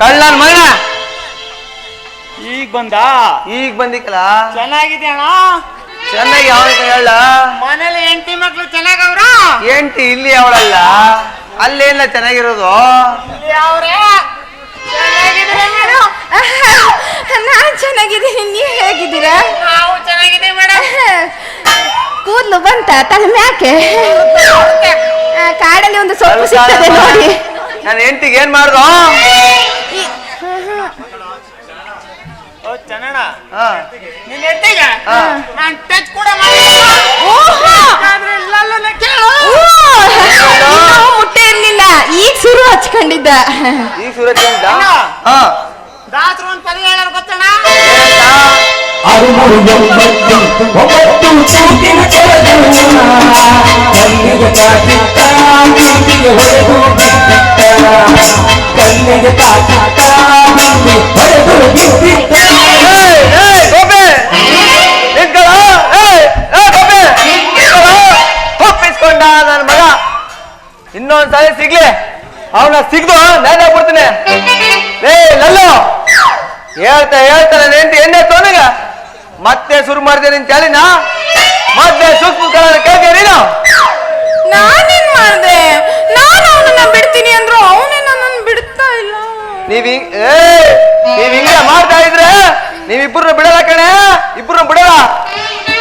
ಕಳ್ಳನ್ ಮಗನ ಈಗ ಬಂದ? ಈಗ ಬಂದಿಕ್ಕಲ್ಲ ಚೆನ್ನಾಗಿದೆ ಅಣ್ಣ? ಚೆನ್ನಾಗಿ ಯಾವ ಹೇಳ? ಮನೇಲಿ ಹೆಂಡತಿ ಮಕ್ಳು ಚೆನ್ನಾಗವ್ರ? ಎಂಟಿ ಇಲ್ಲಿ ಅವಳಲ್ಲ ಅಲ್ಲೇನ ಚೆನ್ನಾಗಿರೋದು? ಅವ್ರೆ ಚೆನ್ನಾಗಿದ್ದೀರಾ ಮೇಡಮ್ ನಾನ್ ಚೆನ್ನಾಗಿದ್ದೀನಿ ನೀವ್ ಹೇಗಿದ್ದೀರಾ? ನಾವು ಚೆನ್ನಾಗಿದೆ ಮೇಡಮ್ ಕೂದ್ಲು ಬಂತ? ತಲೆ ಮ್ಯಾಕೆ ಆ, ಕಾಡಲ್ಲಿ ಒಂದು ಸ್ವಲ್ಪ ಸಿಗ್ತದೆ ನೋಡಿ. ನಾನು ಹೆಂಡತಿಗೆ ಏನ್ ಮಾಡ್ದು ಈ- ಓ ಚೆನ್ನಣ್ಣ ನಿನ್ನ ಹೆಂಡತಿಗೆ ನಾನು ಟಚ್ ಕೂಡ ಮುಟ್ಟೆ ಇರ್ಲಿಲ್ಲ ಈಗ ಶುರು ಹಚ್ಕೊಂಡಿದ್ದ ಈಗ ಶುರು ಹಚ್ಕೊಂಡಿದ್ದ ಹಾ ದಾಸರು ಒಂದು ಪದ ಹೇಳೋರು ಗೊತ್ತಣ್ಣ ಏನಂತ? ಅರುಮುರು ಒಂಬತ್ತು ಒಂಬತ್ತು ಸೂಟಿನ ಕೆಳಗಿನ ಕಣ್ಣಿಗೆ ತಾಕಿತ್ತ ಅವನ ಸಿಗ್ದು ನಾನು ಬಿಡ್ತೀನಿ ಏ ಲಲ್ಲು! ಹೇಳ್ತಾ ಹೇಳ್ತಾ ನನ್ನ ಹೆಂಡತಿ ಎಣ್ಣೆ ತೋನಗ ಮತ್ತೆ ಶುರು ಮಾಡಿದೆ ನಿನ್ ಚಾಲಿನ? ಮತ್ತೆ ಸೂಕ್ಷ್ಮ ಕೇಳ್ತೀಯ ನೀನು? ನಾನೇನ್ ಮಾಡ್ದೆ? ನಾನು ಅವನನ್ನ ಬಿಡ್ತೀನಿ ಅಂದ್ರು ಅವನೇ ನನ್ನ ಬಿಡ್ತಾ ಇಲ್ಲ. ನೀವ್ ಹಿಂಗ್ ಏ ನೀವ್ ಹಿಂಗೆ ಮಾಡ್ತಾ ಇದ್ರೆ ನೀವಿಬ್ರು ಬಿಡಲ್ಲ ಕಣೆ. ಇಬ್ರು ಬಿಡಲ್ಲ.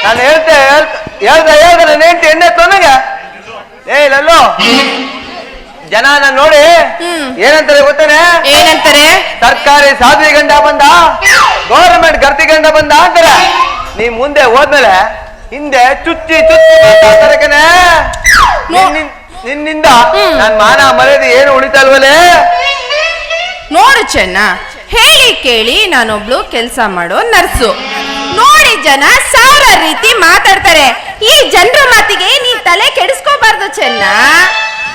ನಾನು ಹೇಳ್ತೆ ಹೇಳ್ತಾ ಹೇಳ್ತಾ ಹೇಳ್ದ ನನ್ನ ಹೆಂಡತಿ ಎಣ್ಣೆ ತೋನಗ ಏ ಲಲ್ಲು! ಜನ ನಾನು ನೋಡಿ ಏನಂತಾರೆ ಗೊತ್ತೇನೆ? ಏನಂತಾರೆ? ಸರ್ಕಾರಿ ಸಾಧ್ವಿ ಗಂಡ ಬಂದ? ಗೌರ್ಮೆಂಟ್ ಗರ್ತಿ ಗಂಡ ಬಂದ ಅಂತಾರೆ. ನೀ ಮುಂದೆ ಹೋದ್ಮೇಲೆ ಹಿಂದೆ ಚುಚ್ಚಿ ಚುಚ್ಚಿ ನಿನ್- ನಿನ್- ನಿನ್ನಿಂದ ನನ್ ಮಾನ ಮರ್ಯಾದೆ ಏನು ಉಳಿತಲ್ವಲೆ ನೋಡು ಚೆನ್ನ ಹೇಳಿ ಕೇಳಿ ನಾನೊಬ್ಳು ಕೆಲಸ ಮಾಡೋ ನರ್ಸು. ನೋಡಿ ಜನ ಸಾವಿರ ರೀತಿ ಮಾತಾಡ್ತಾರೆ. ಈ ಜನರ ಮಾತಿಗೆ ನೀ ತಲೆ ಕೆಡಿಸ್ಕೋಬಾರ್ದು ಚೆನ್ನ.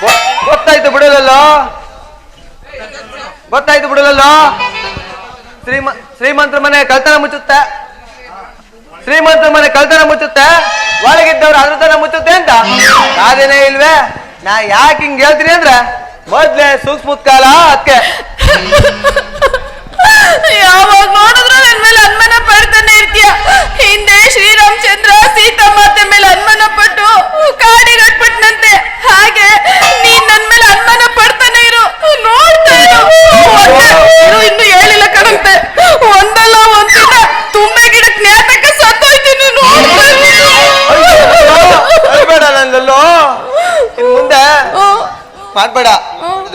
ಗೊತ್ತಾಯ್ತು ಬಿಡಲಲ್ಲ? ಗೊತ್ತಾಯ್ತು ಬಿಡಲಲ್ಲ? ಶ್ರೀಮ ಶ್ರೀಮಂತರ ಮನೆ ಕಳ್ತನ ಮುಚ್ಚುತ್ತೆ. ಶ್ರೀಮಂತರ ಮನೆ ಕಳ್ತನ ಮುಚ್ಚುತ್ತೆ. ಒಳಗಿದ್ದವ್ರು ಅದ್ರತನ ಮುಚ್ಚುತ್ತೆ ಅಂತ. ಅದೇನೇ ಇಲ್ವೇ? ನಾ ಯಾಕೆ ಹಿಂಗ್ ಹೇಳ್ತೀನಿ ಅಂದ್ರೆ, ಮೊದ್ಲೇ ಸೂಕ್ಷ್ಮ ಕಾಲ ಅದಕ್ಕೆ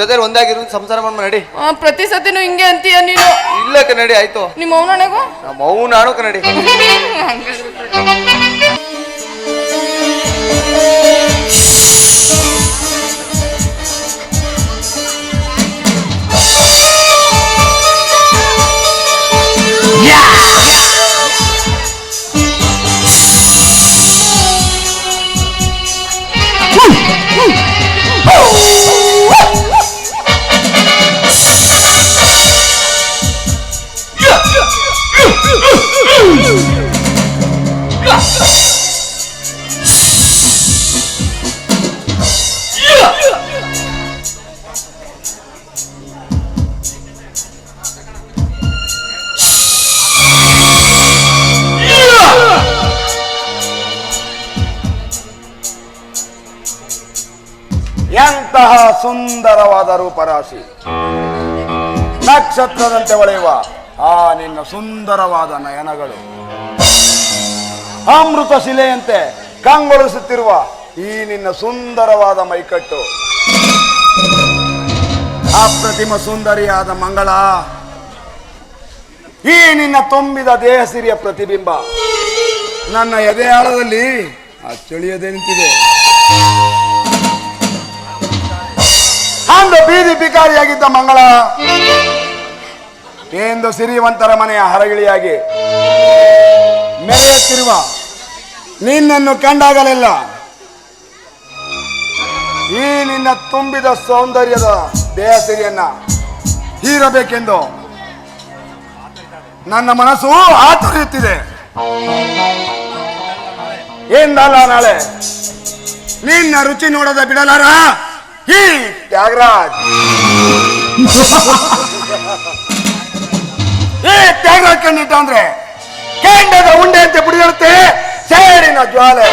ಜೊತೆ ಒಂದಾಗಿರೋದು ಸಂಸಾರ ಮಾಡ್ಮ ನಡಿ. ಆ, ಪ್ರತಿ ಸತಿನೂ ಹಿಂಗೆ ಅಂತೀಯ ನೀನು? ಇಲ್ಲ ಕನ್ನಡಿ ಆಯ್ತು. ನಿಮ್ಮ ಅವನಣೆಗೂ ನಮ್ಮ ಮೌನ ಆಡೋಕೆ ನಡಿ ಎಂತಹ ಸುಂದರವಾದ ರೂಪರಾಶಿ ನಕ್ಷತ್ರದಂತೆ ಹೊಳೆಯುವ ಆ ನಿನ್ನ ಸುಂದರವಾದ ನಯನಗಳು. ಅಮೃತ ಶಿಲೆಯಂತೆ ಕಂಗೊಳಿಸುತ್ತಿರುವ ಈ ನಿನ್ನ ಸುಂದರವಾದ ಮೈಕಟ್ಟು. ಅಪ್ರತಿಮ ಸುಂದರಿಯಾದ ಮಂಗಳ, ಈ ನಿನ್ನ ತುಂಬಿದ ದೇಹ ಸಿರಿಯ ಪ್ರತಿಬಿಂಬ. ನನ್ನ ಎದೆಯಾಳದಲ್ಲಿ ಆ ಚಳಿಯದೆ ನಿಂತಿದೆ. ಅಂದು ಬೀದಿ ಬಿಕಾರಿಯಾಗಿದ್ದ ಮಂಗಳ. ಎಂದು ಸಿರಿವಂತರ ಮನೆಯ ಹರಗಿಳಿಯಾಗಿ ಮೆರೆಯುತ್ತಿರುವ ನಿನ್ನನ್ನು ಕಂಡಾಗಲೆಲ್ಲ ಈ ನಿನ್ನ ತುಂಬಿದ ಸೌಂದರ್ಯದ ದೇಹ ಸಿರಿಯನ್ನ ಹೀರಬೇಕೆಂದು ನನ್ನ ಮನಸ್ಸು ಆತುರಿಯುತ್ತಿದೆ. ಎಂದಲ್ಲ ನಾಳೆ? ನಿನ್ನ ರುಚಿ ನೋಡದ ಬಿಡಲಾರ? ಈ ತ್ಯಾಗರಾಜ್ ಏ ತ್ಯಾಗರಾಜ್ ಕಣ್ಣಿಟ್ಟ ಅಂದ್ರೆ ಕೆಂಡದ ಉಂಡೆ ಅಂತ ಬಿಡಿದಿರುತ್ತೆ ಸೇರಿನ ಜ್ವಾಲೆ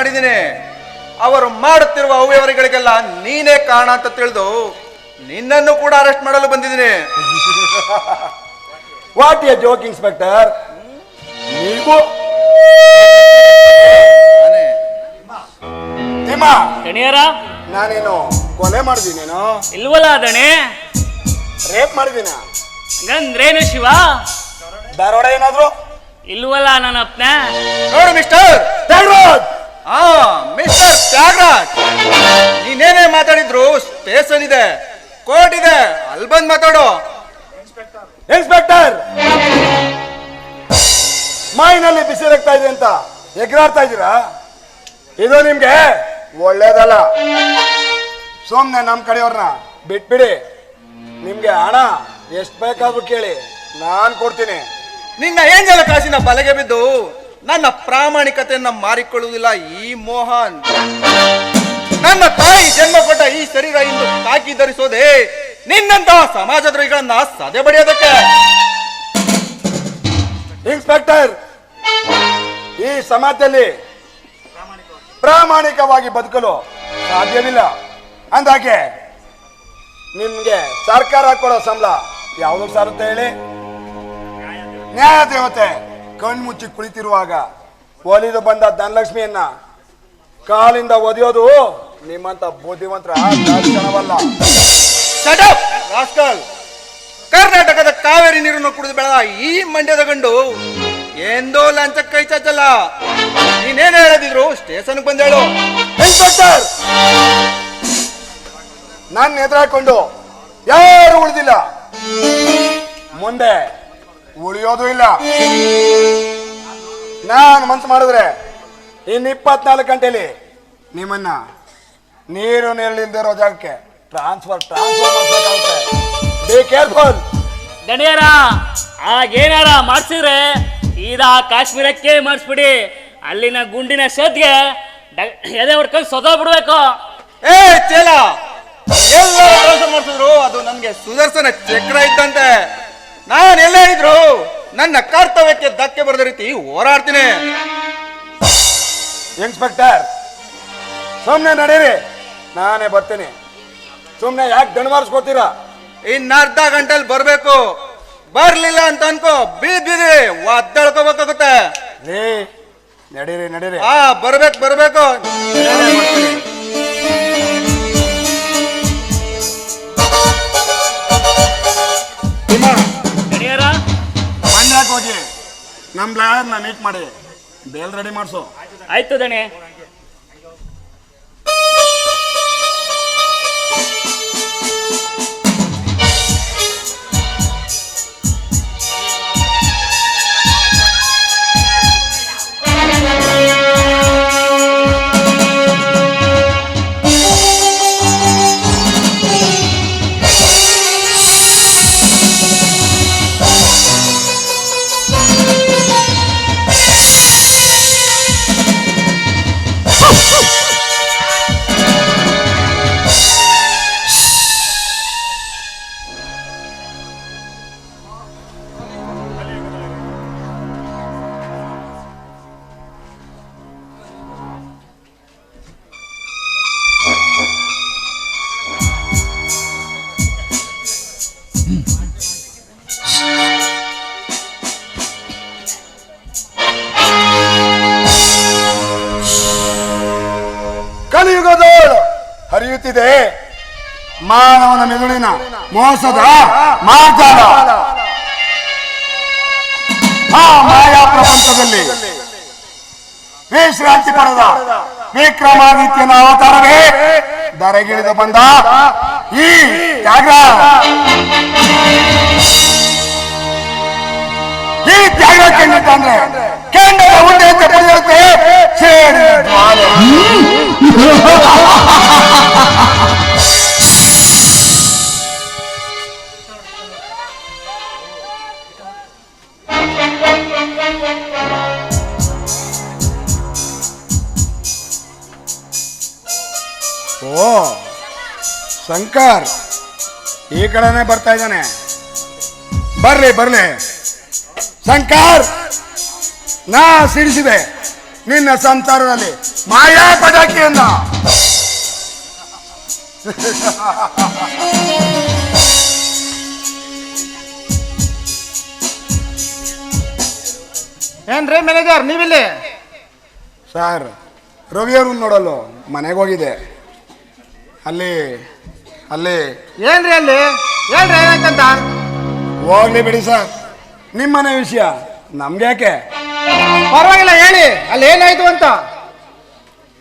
ಮಾಡಿದ್ದೀನಿ. ಅವರು ಮಾಡುತ್ತಿರುವ ಅವ್ಯವಹಾರಗಳಿಗೆಲ್ಲ ನೀನೇ ಕಾರಣ ಅಂತ ತಿಳಿದು ನಿನ್ನನ್ನು ಕೂಡ ಅರೆಸ್ಟ್ ಮಾಡಲು ಬಂದಿದ್ದೀನಿ. ವಾಟ್ ಎ ಜೋಕ್ ಇನ್ಸ್ಪೆಕ್ಟರ್ ನೀವು ತಿಮ್ಮ ದಣಿಯರ ನಾನೇನು ಕೊಲೆ ಮಾಡಿದೀನೇನು ಇಲ್ವಲ್ಲ ದಣೆ ರೇಪ್ ಮಾಡಿದೀನ ಹಂಗಂದ್ರೇನು ಶಿವ? ಧಾರವಾಡ ಏನಾದ್ರು? ಇಲ್ವಲ್ಲ ನನ್ನ ಅಪ್ನ? ನೋಡು ಮಿಸ್ಟರ್ ಹಾ ಮಿಸ್ಟರ್ ತ್ಯಾಗರಾಜ್ ನೀನೇನೇ ಮಾತಾಡಿದ್ರು ಸ್ಪೇಸನ್ ಇದೆ. ಕೋರ್ಟ್ ಇದೆ. ಅಲ್ಲಿ ಬಂದ್ ಮಾತಾಡು. ಇನ್ಸ್ಪೆಕ್ಟರ್ ಮೈನಲ್ಲಿ ಬಿಸಿ ರಕ್ತ ಇದೆ ಅಂತ ಎಗರಾಡ್ತಾ ಇದ್ದೀರಾ? ಇದು ನಿಮ್ಗೆ ಒಳ್ಳೇದಲ್ಲ. ಸುಮ್ಮನೆ ನಮ್ಮ ಕಡೆಯವ್ರನ್ನ ಬಿಟ್ಬಿಡಿ. ನಿಮ್ಗೆ ಹಣ ಎಷ್ಟು ಬೇಕಾದ್ರೂ ಕೇಳಿ. ನಾನು ಕೊಡ್ತೀನಿ. ನಿನ್ನ ಏಂಜಲ ಕಾಸಿನ ಬಲೆಗೆ ಬಿದ್ದು ನನ್ನ ಪ್ರಾಮಾಣಿಕತೆಯನ್ನು ಮಾರಿಕೊಳ್ಳುವುದಿಲ್ಲ ಈ ಮೋಹನ್. ನನ್ನ ತಾಯಿ ಜನ್ಮ ಕೊಟ್ಟ ಈ ಶರೀರ ಇಂದು ಕಾಕಿ ಧರಿಸೋದೆ ನಿನ್ನಂತಹ ಸಮಾಜದ್ರೋಹಿಗಳನ್ನ ಸದೆ ಬಡಿಯೋದಕ್ಕೆ ಇನ್ಸ್ಪೆಕ್ಟರ್ ಈ ಸಮಾಜದಲ್ಲಿ ಪ್ರಾಮಾಣಿಕವಾಗಿ ಬದುಕಲು ಸಾಧ್ಯವಿಲ್ಲ. ಅಂದಾಗೆ ನಿಮ್ಗೆ ಸರ್ಕಾರ ಕೊಡೋ ಸಂಬಳ ಯಾವುದು ಸಾರುತ್ತೆ ಹೇಳಿ? ನ್ಯಾಯ ದೇವತೆ ಕಣ್ಮುಚ್ಚಿ ಕುಳಿತಿರುವಾಗ ಒಲಿದು ಬಂದ ಧನಲಕ್ಷ್ಮಿಯನ್ನ ಕಾಲಿಂದ ಒದೆಯೋದು ನಿಮ್ಮಂತ ಬುದ್ಧಿವಂತರ ಲಕ್ಷಣವಲ್ಲ up, ಕರ್ನಾಟಕದ ಕಾವೇರಿ ನೀರನ್ನು ಕುಡಿದು ಬೆಳೆದ ಈ ಮಂಡ್ಯದ ಗಂಡು ಎಂದೋ ಲಂಚ ಕೈ ಚಾಚಲ್ಲ. ನೀನೇನು ಹೇಳದಿದ್ರು ಸ್ಟೇಷನ್ಗೆ ಬಂದೇಳು. ಇನ್ಸ್ಪೆಕ್ಟರ್ ನನ್ನ ಎದುರಾಕೊಂಡು ಯಾರು ಉಳಿದಿಲ್ಲ. ಮುಂದೆ ಉಳಿಯೋದು ಇಲ್ಲ. ನಾನು ಮನ್ಸು ಮಾಡಿದ್ರೆ ಇನ್ನು ಇಪ್ಪತ್ನಾಲ್ಕು ಗಂಟೆಲಿ ನಿಮ್ಮನ್ನ ನೀರು ನೆರಳಿಲ್ದಿರೋ ಜಾಗಕ್ಕೆ ಟ್ರಾನ್ಸ್ಫರ್ ಟ್ರಾನ್ಸ್ಫರ್ ಮಾಡ್ಬೇಕಾಗುತ್ತೆ ಬಿ ಕೇರ್ಫುಲ್ ದಣಿಯರ ಆಗೇನಾರ ಮಾಡಿಸಿದ್ರೆ ಇದಾ ಕಾಶ್ಮೀರಕ್ಕೆ ಮಾಡಿಸ್ಬಿಡಿ. ಅಲ್ಲಿನ ಗುಂಡಿನ ಸದ್ಗೆ ಎದೆ ಹೊಡ್ಕೊಂಡು ಸೊದೋಗ್ಬಿಡ್ಬೇಕು ಏ ಚೇಲ! ಎಲ್ಲ ಕೆಲಸ ಮಾಡಿಸಿದ್ರು ಅದು ನನ್ಗೆ ಸುದರ್ಶನ ಚಕ್ರ ಇದ್ದಂತೆ. ನಾನು ಎಲ್ಲೇ ಇದ್ರು ನನ್ನ ಕರ್ತವ್ಯಕ್ಕೆ ಧಕ್ಕೆ ಬರದ ರೀತಿ ಹೋರಾಡ್ತೀನಿ. ಇನ್ಸ್ಪೆಕ್ಟರ್ ಸುಮ್ಮನೆ ನಡೀರಿ. ನಾನೇ ಬರ್ತೀನಿ. ಸುಮ್ಮನೆ ಯಾಕೆ ದಣಮಾರಿಸ್ಕೋತೀರಾ ಇನ್ನ ಅರ್ಧ ಗಂಟೆಲಿ ಬರಬೇಕು. ಬರ್ಲಿಲ್ಲ ಅಂತ ಅನ್ಕೋ ಬೀದ್ ರೀ ನಡೀರಿ ನಡೀರಿ. ಆ ಬರ್ಬೇಕು ಬರ್ಬೇಕು. ಮೀಟ್ ಮಾಡಿ. ಬೇಲ್ ರೆಡಿ ಮಾಡಿಸು. ಆಯ್ತು ದಣಿ. ಹರಿಯುತ್ತಿದೆ ಮಾನವನ ಮೆದುಳಿನ ಮೋಸದ ಮಾರ್ಗಾಲ. ಆ ಮಾಯಾ ಪ್ರಪಂಚದಲ್ಲಿ ವಿಶ್ರಾಂತಿ ಪಡೆದ ವಿಕ್ರಮಾದಿತ್ಯನ ಅವತಾರವೇ ದರಗಿಳಿದು ಬಂದ ಈ ತ್ಯಾಗ. ಈ ತ್ಯಾಗಕ್ಕೆ ನಿಂತಂದ್ರೆ ಕೆಂಡದ ಉಂಡೆ ಅಂತ ಪಡೆಯುತ್ತೆ ಸೇರಿ ಜ್ವಾಲೆ. ಓ ಶಂಕರ್ ಈ ಕಡೆನೆ ಬರ್ತಾ ಇದ್ದಾನೆ ಬರ್ಲಿ ಬರ್ಲಿ ಶಂಕರ್ ನಾ ಸಿಡಿಸಿದೆ. ನಿನ್ನ ಸಂಸಾರದಲ್ಲಿ ಮಾಯಾ ಪಟಾಕಿಯನ್ನ. ಏನ್ರಿ ಮ್ಯಾನೇಜರ್ ನೀವಿಲ್ಲಿ? ಸರ್ ರವಿಯವ್ರನ್ನ ನೋಡಲು ಮನೆಗೆ ಹೋಗಿದೆ ಅಲ್ಲಿ ಅಲ್ಲಿ. ಏನ್ರಿ ಅಲ್ಲಿ? ಹೇಳ್ರಿ ಏನಂತ ಹೋಗ್ಲಿ ಬಿಡಿ ಸರ್. ನಿಮ್ಮನೆ ವಿಷಯ. ನಮ್ಗ್ಯಾಕೆ ಪರವಾಗಿಲ್ಲ ಹೇಳಿ. ಅಲ್ಲಿ ಏನಾಯ್ತು ಅಂತ.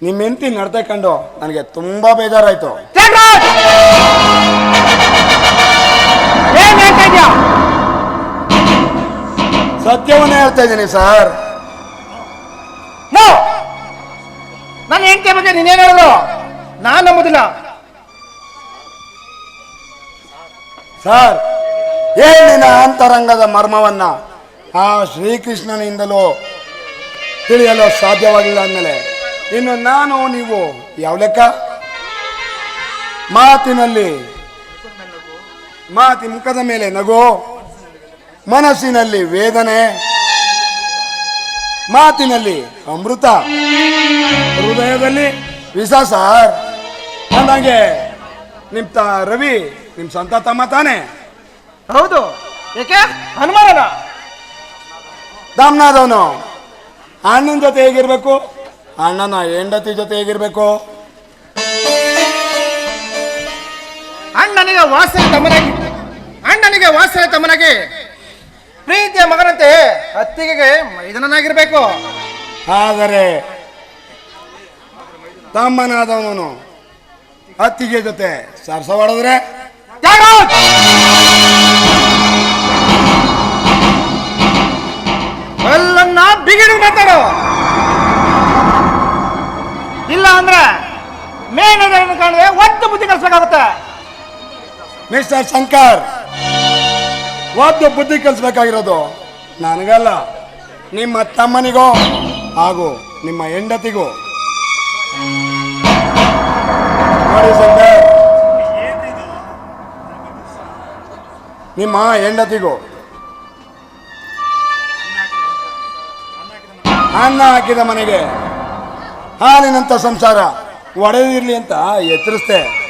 ನಿಮ್ಮ ಹೆಂಡತಿ ನಡ್ತೆ ಕಂಡು ನನಗೆ ತುಂಬಾ ಬೇಜಾರಾಯ್ತು. ಸತ್ಯವನ್ನ ಹೇಳ್ತಾ ಇದ್ದೀನಿ ಸರ್. ನೋ! ನನ್ನ ಹೆಂಡತಿ ಬಗ್ಗೆ ನೀನೇನು ಹೇಳೋದು? ನಾನು ನಂಬುದಿಲ್ಲ. ಸರ್ ಏನಿನ ಅಂತರಂಗದ ಮರ್ಮವನ್ನ ಆ ಶ್ರೀಕೃಷ್ಣನಿಂದಲೂ ತಿಳಿಯಲು ಸಾಧ್ಯವಾಗಿಲ್ಲ ಅಂದಮೇಲೆ, ಇನ್ನು ನಾನು ನೀವು ಯಾವ ಲೆಕ್ಕ? ಮಾತಿನಲ್ಲಿ ಮಾತಿ ಮುಖದ ಮೇಲೆ ನಗು, ಮನಸ್ಸಿನಲ್ಲಿ ವೇದನೆ, ಮಾತಿನಲ್ಲಿ ಅಮೃತ, ಹೃದಯದಲ್ಲಿ ವಿಷ ಸರ್. ನಿಮ್ಮ ರವಿ ನಿಮ್ಮ ಸ್ವಂತ ತಮ್ಮ ತಾನೆ. ಹೌದು. ಏಕೆ? ಹನುಮಾನನ? ದಾಮನಾದವನು. ಅಣ್ಣನ ಜೊತೆ ಹೇಗಿರ್ಬೇಕು? ಅಣ್ಣನ ಹೆಂಡತಿ ಜೊತೆ ಹೇಗಿರ್ಬೇಕು? ಅಣ್ಣನಿಗೆ ವಾಸನೆ ತಮ್ಮನಾಗಿ ಅಣ್ಣನಿಗೆ ವಾಸನೆ ತಮ್ಮನಾಗಿ ಪ್ರೀತಿಯ ಮಗನಂತೆ ಅತ್ತಿಗೆಗೆ ಮೈದನನಾಗಿರ್ಬೇಕು. ಆದರೆ ತಮ್ಮನಾದವನು ಅತ್ತಿಗೆ ಜೊತೆ ಸರ್ಸವಾಡಿದ್ರೆ ತ್ಯಾಗರಾಜ್! ಎಲ್ಲನ್ನ ಬಿಗಿಡು ಮಾತಾಡು ಇಲ್ಲ ಅಂದ್ರೆ ಮೇನ್ ಕಾಣದೆ ಒತ್ತು ಬುದ್ಧಿ ಕಲಿಸ್ಬೇಕಾಗುತ್ತೆ. ಮಿಸ್ಟರ್ ಶಂಕರ್ ಒದ್ದು ಬುದ್ಧಿ ಕಲಿಸ್ಬೇಕಾಗಿರೋದು ನನಗಲ್ಲ ನಿಮ್ಮ ತಮ್ಮನಿಗೋ ಹಾಗೂ ನಿಮ್ಮ ಹೆಂಡತಿಗೂ. ನಿಮ್ಮ ಹೆಂಡತಿಗೂ. ಅನ್ನ ಹಾಕಿದ ಮನೆಗೆ. ಹಾಲಿನಂತ ಸಂಸಾರ. ಒಡೆದಿರ್ಲಿ ಅಂತ ಎಚ್ಚರಿಸ್ತೆ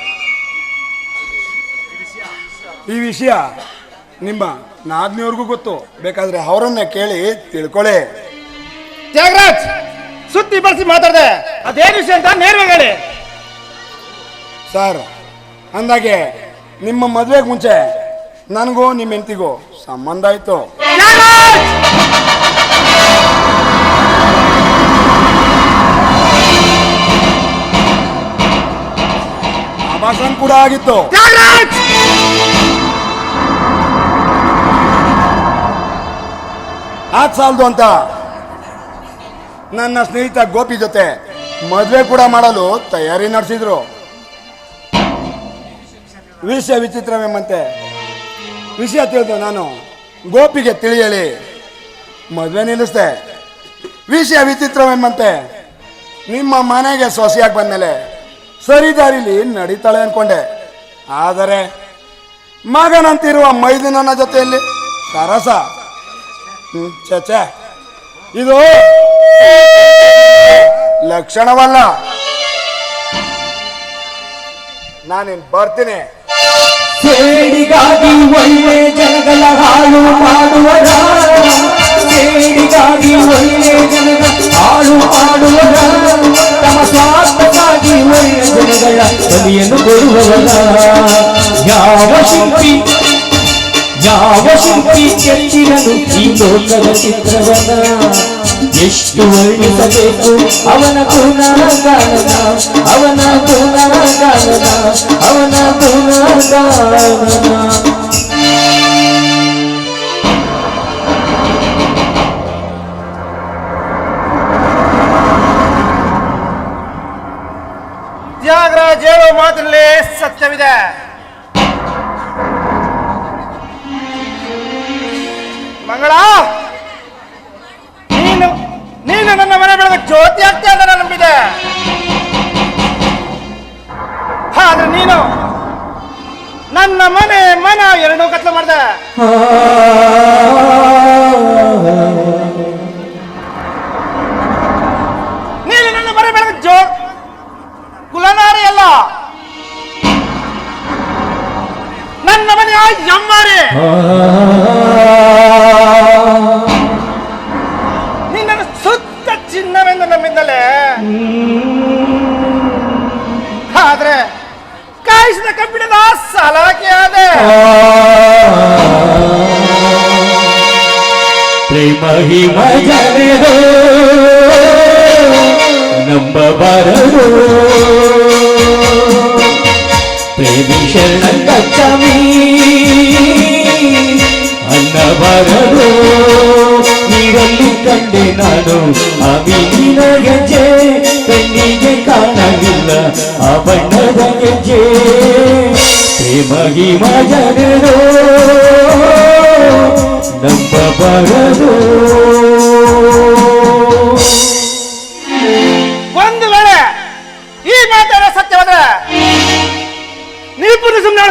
ಈ ವಿಷಯ ನಿಮ್ಮ ನಾದ್ನಿಯವ್ರಿಗೂ ಗೊತ್ತು. ಬೇಕಾದ್ರೆ ಅವರನ್ನ ಕೇಳಿ ತಿಳ್ಕೊಳ್ಳಿ. ತ್ಯಾಗರಾಜ್ ಸುತ್ತಿ ಬಳಸಿ ಮಾತಾಡ್ದೆ. ಅದೇನು ವಿಷಯ ಅಂತ ನೇರವಾಗಿ ಹೇಳಿ. ಸರ್ ಅಂದಾಗೆ ನಿಮ್ಮ ಮದುವೆಗೆ ಮುಂಚೆ ನನಗೂ ನಿಮ್ಮ ಹೆಂಡತಿಗೂ ಸಂಬಂಧ ಆಯ್ತು. ಆಭಾಷಣ ಕೂಡ ಆಗಿತ್ತು. ಆದ್ ಸಾಲದು ಅಂತ. ನನ್ನ ಸ್ನೇಹಿತ ಗೋಪಿ ಜೊತೆ ಮದುವೆ ಕೂಡ ಮಾಡಲು ತಯಾರಿ ನಡೆಸಿದ್ರು. ವಿಷಯ ವಿಚಿತ್ರವೆಂಬಂತೆ. ವಿಷಯ ತಿಳಿದು ನಾನು ಗೋಪಿಗೆ ತಿಳಿಯಲಿ. ಮದುವೆ ನಿಲ್ಲಿಸ್ದೆ. ವಿಷಯ ವಿಚಿತ್ರವೆಂಬಂತೆ. ನಿಮ್ಮ ಮನೆಗೆ ಸೊಸೆಯಾಗಿ ಬಂದಮೇಲೆ ಸರಿ ದಾರಿಲಿ ನಡೀತಾಳೆ ಅನ್ಕೊಂಡೆ. ಆದರೆ ಮಗನಂತಿರುವ ಮೈದಿನನ ಜೊತೆಯಲ್ಲಿ ಸರಸ ಚಚೆ. ಇದು ಲಕ್ಷಣವಲ್ಲ. ನಾನಿನ್ ಬರ್ತೀನಿ. ಸೇಡಿಗಾಗಿ ಒಳ್ಳೆ ಜನಗಳ ಹಾಳು ಮಾಡುವ ಸೇಡಿಗಾಗಿ ಒಳ್ಳೆ ಜನಗಳ ಹಾಳು ಮಾಡುವ ತಮ್ಮ ಸ್ವಾರ್ಥಕ್ಕಾಗಿ ಒಳ್ಳೆ ಜನಗಳ ಬಲಿಯನ್ನು ಕೊಡುವವರ ಯಾವ ಶಿಲ್ಪಿ ಯಾವ ಶಿಲ್ಪಿ ಕೆತ್ತಿರನು ಈ ಲೋಕದ ಚಿತ್ರವನ ಎಷ್ಟು ವರ್ಣಿಸಬೇಕು ಅವನ ಗುಣಗಾನನ ಅವನ ಗುಣಗಾನನ ಅವನ ಗುಣಗಾನನ ಮಾತಿನಲ್ಲಿ ಸತ್ಯವಿದೆ. ಮಂಗಳ, ನೀನು ನೀನು ನನ್ನ ಮನೆ ಬೆಳೆದ ಜ್ಯೋತಿ ಆಗ್ತಾ ನಾನು ನಂಬಿದೆ. ಆದ್ರೆ ನೀನು ನನ್ನ ಮನೆ ಮನ ಎರಡೂ ಕತ್ಲ ಮಾಡ್ದೆ. ನನ್ನ ನಿನ್ನ ಸುತ್ತ ಚಿನ್ನವೆಂದು ನಮ್ಮಿಂದಲೇ ಆದ್ರೆ ಕಾಯಿಸಿದ ಕಬ್ಬಿಣದ ಸಲಾಕೆ ಆದೆ. ಪ್ರೇಮ ನಮ್ಮ ನಂಬಬಾರದು ಪ್ರೇಮಿ ಶರಣ ಕಚ್ಚಮಿ. ಮರಳು ನೀರಲ್ಲಿ ಕಂಡೆ ನಾನು ಅವಿನ ಗೆಜ್ಜೆ ಕಣ್ಣಿಗೆ ಕಾಣಲಿಲ್ಲ, ಆ ಬಣ್ಣದ ಗೆಜ್ಜೆ. ಪ್ರೇಮಗಿ ಮಜನರು ಬರದು. ಒಂದು ವೇಳೆ ಈ ಮಾತಾಡ ಸತ್ಯವಾದ ನೀವು ಸುಮ್ಮನೆ